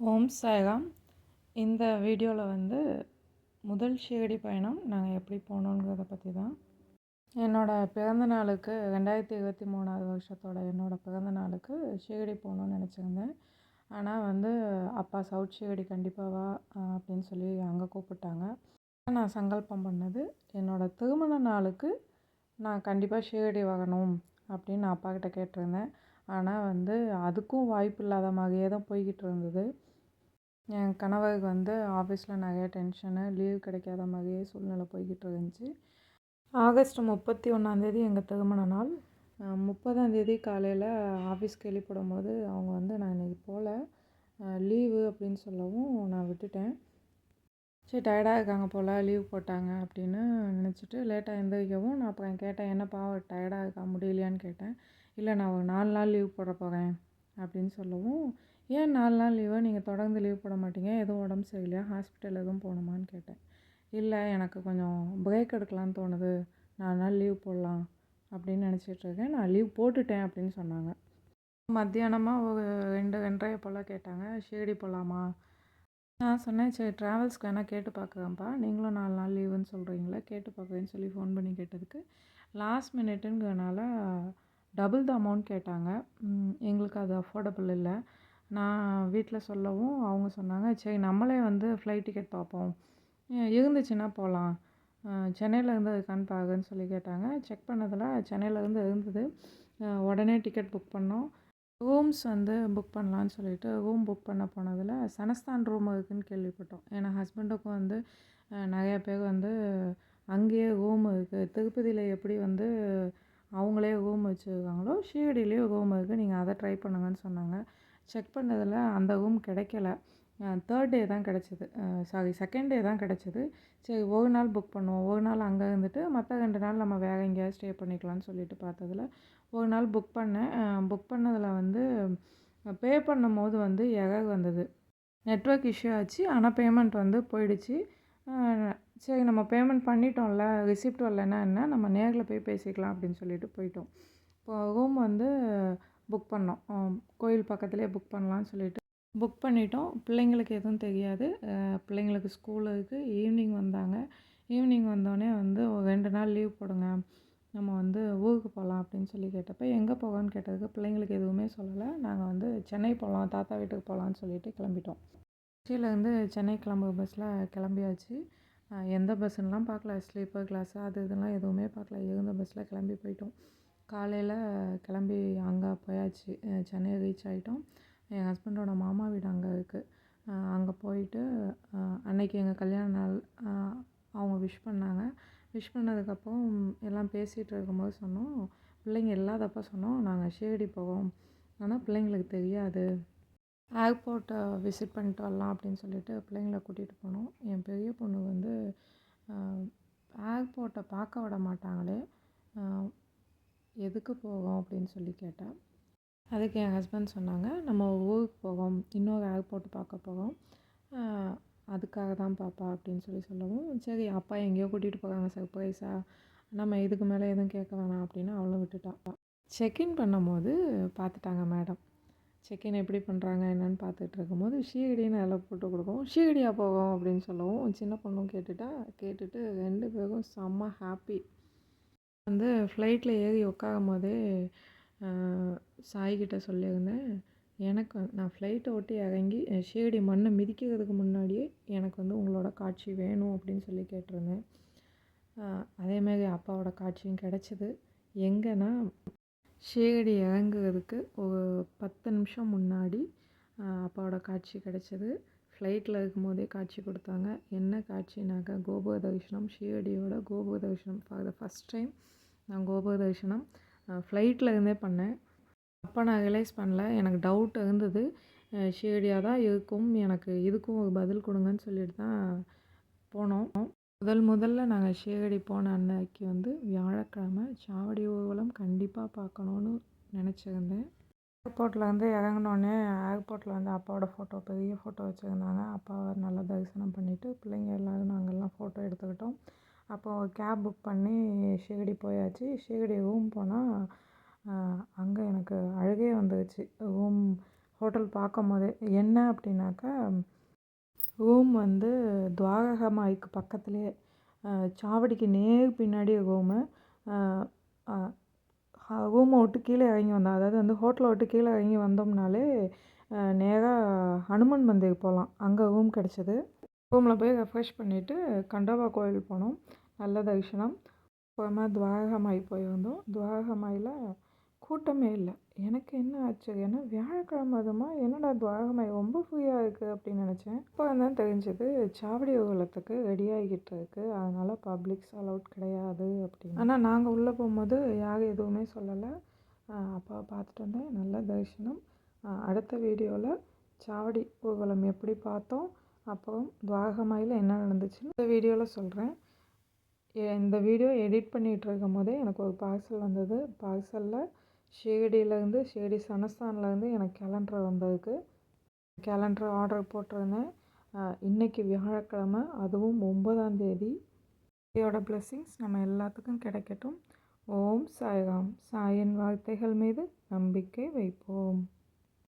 ஓம் சாய்ராம். இந்த வீடியோவில் வந்து முதல் ஷிரடி பயணம் நாங்கள் எப்படி போனோங்கிறத பற்றி தான் என்னோடய பிறந்த நாளுக்கு ரெண்டாயிரத்தி இருபத்தி மூணாவது வருஷத்தோட என்னோடய பிறந்த நாளுக்கு ஷிரடி போகணுன்னு நினச்சிருந்தேன். ஆனால் வந்து அப்பா சவுத் ஷிரடி கண்டிப்பாக வா அப்படின்னு சொல்லி அங்கே கூப்பிட்டாங்க. நான் சங்கல்பம் பண்ணது என்னோடய திருமண நாளுக்கு நான் கண்டிப்பாக ஷிரடி வரணும் அப்படின்னு நான் அப்பா கிட்ட கேட்டிருந்தேன். ஆனால் வந்து அதுக்கும் வாய்ப்பு இல்லாத மாதிரியே தான் போய்கிட்டு இருந்தது. என் கணவருக்கு வந்து ஆஃபீஸில் நிறைய டென்ஷனு லீவ் கிடைக்காத மாதிரியே சூழ்நிலை போய்கிட்டு இருந்துச்சு. ஆகஸ்ட் முப்பத்தி ஒன்றாந்தேதி எங்கள் திருமண நாள். முப்பதாந்தேதி காலையில் ஆஃபீஸ் கேள்விப்படும் போது அவங்க வந்து நான் இன்றைக்கி போகல லீவு அப்படின்னு சொல்லவும் நான் விட்டுட்டேன். சரி டயர்டாக இருக்காங்க போல் லீவ் போட்டாங்க அப்படின்னு நினச்சிட்டு லேட்டாக எந்திரிக்கவும் நான் அப்புறம் கேட்டேன் என்னப்பா டயர்டாக இருக்கா முடியலையான்னு கேட்டேன். இல்லை நான் ஒரு நாலு நாள் லீவ் போட போகிறேன் அப்படின்னு சொல்லவும் ஏன் நாலு நாள் லீவாக நீங்கள் தொடர்ந்து லீவ் போட மாட்டீங்க. எதுவும் உடம்பு சரியில்லையா? ஹாஸ்பிட்டல் எதுவும் போகணுமான்னு கேட்டேன். இல்லை எனக்கு கொஞ்சம் பிரேக் எடுக்கலான்னு தோணுது. நாலு நாள் லீவ் போடலாம். அப்படின்னு நினச்சிட்ருக்கேன் நான் லீவ் போட்டுட்டேன் அப்படின்னு சொன்னாங்க. மத்தியானமாக ஒரு ரெண்டு ரெண்டரை போல் கேட்டாங்க. ஷீரடி போகலாமா நான் சொன்னேன் சரி ட்ராவல்ஸ்க்கு வேணால் கேட்டு பார்க்குறேன்ப்பா நீங்களும் நாலு நாள் லீவுன்னு சொல்கிறீங்களா கேட்டு பார்க்குறேன்னு சொல்லி ஃபோன் பண்ணி கேட்டதுக்கு லாஸ்ட் மினிட்டுங்கிறனால டபுள் த அமௌண்ட் கேட்டாங்க. எங்களுக்கு அது அஃபோர்டபுள் இல்லை. நான் வீட்டில் சொல்லவும் அவங்க சொன்னாங்க சரி நம்மளே வந்து ஃப்ளைட் டிக்கெட் பார்ப்போம். இருந்துச்சுன்னா போகலாம் சென்னையில் இருந்து இருக்கான்னு பாருன்னு சொல்லி கேட்டாங்க. செக் பண்ணதில் சென்னையிலேருந்து இருந்தது. உடனே டிக்கெட் புக் பண்ணோம். ரூம்ஸ் வந்து புக் பண்ணலான்னு சொல்லிட்டு ரூம் புக் பண்ண போனதில் சனஸ்தான் ரூம் இருக்குதுன்னு கேள்விப்பட்டோம். ஏன்னா ஹஸ்பண்டுக்கும் வந்து நிறையா பேர் வந்து அங்கேயே ரூம் இருக்குது திருப்பதியில் எப்படி வந்து அவங்களே ஹோம் வச்சுருக்காங்களோ ஷீரடியிலே ஹோம் இருக்குது நீங்கள் அதை ட்ரை பண்ணுங்கன்னு சொன்னாங்க. செக் பண்ணதில் அந்த ரூம் கிடைக்கல. தேர்ட் டே தான் கிடச்சிது. சாரி செகண்ட் டே தான் கிடச்சிது. சரி ஒரு நாள் புக் பண்ணுவோம். ஒரு நாள் அங்கே இருந்துட்டு மற்ற ரெண்டு நாள் நம்ம வேறு எங்கேயாவது ஸ்டே பண்ணிக்கலாம்னு சொல்லிட்டு பார்த்ததுல ஒரு நாள் புக் பண்ணேன். புக் பண்ணதில் வந்து பே பண்ணும் போது வந்து எரர் வந்தது. நெட்ஒர்க் இஷ்யூ ஆச்சு. ஆனால் பேமெண்ட் வந்து போயிடுச்சு. சரி நம்ம பேமெண்ட் பண்ணிட்டோம்ல ரிசிப்ட் வரலன்னா என்ன? நம்ம நேரில் போய் பேசிக்கலாம் அப்படின்னு சொல்லிட்டு போயிட்டோம். இப்போ ரூம் வந்து புக் பண்ணோம். கோயில் பக்கத்துலேயே புக் பண்ணலான்னு சொல்லிட்டு புக் பண்ணிட்டோம். பிள்ளைங்களுக்கு எதுவும் தெரியாது. பிள்ளைங்களுக்கு ஸ்கூல் இருக்குது ஈவினிங் வந்தாங்க. ஈவினிங் வந்தோடனே வந்து ஒரு ரெண்டு நாள் லீவ் போடுங்க. நம்ம வந்து ஊருக்கு போகலாம் அப்படின்னு சொல்லி கேட்டப்போ எங்கே போகலான்னு கேட்டதுக்கு பிள்ளைங்களுக்கு எதுவுமே சொல்லலை. நாங்கள் வந்து சென்னை போகலாம் தாத்தா வீட்டுக்கு போகலான்னு சொல்லிட்டு கிளம்பிட்டோம். திருச்சியிலேருந்து சென்னை கிளம்புற பஸ்ஸில் கிளம்பியாச்சு. எந்த பஸ்ஸுன்னெலாம் பார்க்கல. ஸ்லீப்பர் கிளாஸு அது இதெல்லாம் எதுவுமே பார்க்கல. இருந்த பஸ்ஸில் கிளம்பி போயிட்டோம். காலையில் கிளம்பி அங்கே போயாச்சு. சென்னை ரீச் ஆகிட்டோம் என் ஹஸ்பண்டோட மாமா வீடு அங்கே இருக்குது அங்கே போயிட்டு அன்னைக்கு எங்கள் கல்யாண நாள் அவங்க விஷ் பண்ணாங்க. விஷ் பண்ணதுக்கப்புறம் எல்லாம் பேசிகிட்டு இருக்கும்போது சொன்னோம். பிள்ளைங்க இல்லாதப்போ சொன்னோம். நாங்கள் ஷேடி போவோம். ஆனால் பிள்ளைங்களுக்கு தெரியாது. ஏர்போர்ட்டை விசிட் பண்ணிட்டு வரலாம் அப்படின்னு சொல்லிட்டு பிள்ளைங்கள கூட்டிகிட்டு போனோம். என் பெரிய பொண்ணு வந்து பார்க்க விட மாட்டாங்களே. எதுக்கு போகும் அப்படின்னு சொல்லி கேட்டேன். அதுக்கு என் ஹஸ்பண்ட் சொன்னாங்க நம்ம ஊருக்கு போவோம். இன்னொரு ஏர்போர்ட் பார்க்க போவோம். அதுக்காக தான் பாப்பா அப்படின்னு சொல்லி சொல்லவும் சரி அப்பா எங்கேயோ கூட்டிகிட்டு போகிறாங்க சர்ப்ரைஸாக நம்ம இதுக்கு மேலே எதுவும் கேட்க வேணாம் அப்படின்னு அவளும் விட்டுட்டா. செக்இன் பண்ணும்போது பார்த்துட்டாங்க மேடம். செக்இன் எப்படி பண்ணுறாங்க என்னென்னு பார்த்துட்டு இருக்கும்போது ஷீகடின்னு அதில் போட்டு கொடுக்கவும் ஷீகடியாக போகும் அப்படின்னு சொல்லவும் சின்ன பொண்ணும் கேட்டுட்டா கேட்டுட்டு ரெண்டு பேரும் செம்ம ஹாப்பி வந்து ஃப்ளைட்டில் ஏறி உட்காரும் போதே சாய்கிட்ட சொல்லியிருந்தேன் எனக்கு நான் ஃப்ளைட்டை ஒட்டி இறங்கி ஷீரடி மண்ணை மிதிக்கிறதுக்கு முன்னாடியே எனக்கு வந்து உங்களோட காட்சி வேணும் அப்படின்னு சொல்லி கேட்டிருந்தேன். அதேமாரி அப்பாவோட காட்சியும் கிடச்சிது. எங்கன்னா ஷீரடி இறங்குறதுக்கு ஒரு பத்து நிமிஷம் முன்னாடி அப்பாவோட காட்சி கிடச்சிது. ஃப்ளைட்டில் இருக்கும்போதே காட்சி கொடுத்தாங்க. என்ன காட்சினாக்கா கோபுர தரிசனம் ஷீரடியோட கோபுர தரிசனம் ஃபார் த ஃபஸ்ட் டைம் நான் கோபுர தரிசனம் ஃப்ளைட்டில் இருந்தே பண்ணேன். அப்போ நான் ரியலைஸ் பண்ணல. எனக்கு டவுட் இருந்தது. ஷீரடியாக தான் இருக்கும். எனக்கு இதுக்கும் ஒரு பதில் கொடுங்கன்னு சொல்லிட்டு தான் போனோம். முதல் முதல்ல நாங்கள் ஷேகடி போன அன்னைக்கு வந்து வியாழக்கிழமை சாவடி ஊர்வலம் கண்டிப்பாக பார்க்கணுன்னு நினச்சிருந்தேன். ஏர்போர்ட்டில் வந்து இறங்கினோடனே ஏர்போர்ட்டில் வந்து அப்பாவோட ஃபோட்டோ பெரிய ஃபோட்டோ வச்சுருந்தாங்க. அப்பாவை நல்லா தரிசனம் பண்ணிவிட்டு பிள்ளைங்க எல்லோரும் நாங்கள்லாம் ஃபோட்டோ எடுத்துக்கிட்டோம். அப்போது கேப் புக் பண்ணி ஷேகடி போயாச்சு. ஷிரடி ரூம் போனால் அங்கே எனக்கு அழுகே வந்துருச்சு. ரூம் ஹோட்டல் பார்க்கும் போதே என்ன அப்படின்னாக்கா ரூம் வந்து துவாரகமாய்க்கு பக்கத்துலேயே சாவடிக்கு நேர் பின்னாடி ரூமு. ரூமை விட்டு கீழே இறங்கி வந்தோம். அதாவது வந்து ஹோட்டலை விட்டு கீழே இறங்கி வந்தோம்னாலே நேராக ஹனுமன் மந்திர் போகலாம். அங்கே ரூம் கிடச்சிது. ரூமில் போய் ரெஃப்ரெஷ் பண்ணிவிட்டு கண்டோபா கோயில் போனோம். நல்ல தரிசனம். அப்புறமா துவாரகமாய் போயிருந்தோம் துவாரகமாயில் கூட்டமே இல்லை. எனக்கு என்ன ஆச்சு? ஏன்னா வியாழக்கிழமை அதுமா? என்னடா துவாரகமாய் ரொம்ப ஃப்ரீயாக இருக்குது அப்படின்னு நினச்சேன். இப்போ தான் தெரிஞ்சது சாவடி ஊர்வலத்துக்கு ரெடி ஆகிக்கிட்டு இருக்குது அதனால் பப்ளிக்ஸ் அலவுட் கிடையாது அப்படின்னு. ஆனால் நாங்கள் உள்ளே போகும்போது யாரும் எதுவுமே சொல்லலை. அப்பா பார்த்துட்டு வந்தேன். நல்ல தரிசனம். அடுத்த வீடியோவில் சாவடி ஊர்வலம் எப்படி பார்த்தோம்? அப்புறம் துவாரகமாயில் என்ன நடந்துச்சுன்னு இந்த வீடியோவில் சொல்கிறேன் இந்த வீடியோ எடிட் பண்ணிகிட்டு இருக்கும் போதே எனக்கு ஒரு பார்சல் வந்தது. பார்சலில் ஷேடியிலேருந்து ஷேடி சனஸ்தான்லேருந்து எனக்கு கேலண்டர் வந்ததுக்கு கேலண்டர் ஆர்டர் போட்டிருந்தேன். இன்றைக்கி வியாழக்கிழமை அதுவும் ஒம்பதாம் தேதி. இதோட பிளெஸ்ஸிங்ஸ் நம்ம எல்லாத்துக்கும் கிடைக்கட்டும். ஓம் சாய்ராம். சாயின் வார்த்தைகள் மீது நம்பிக்கை வைப்போம்.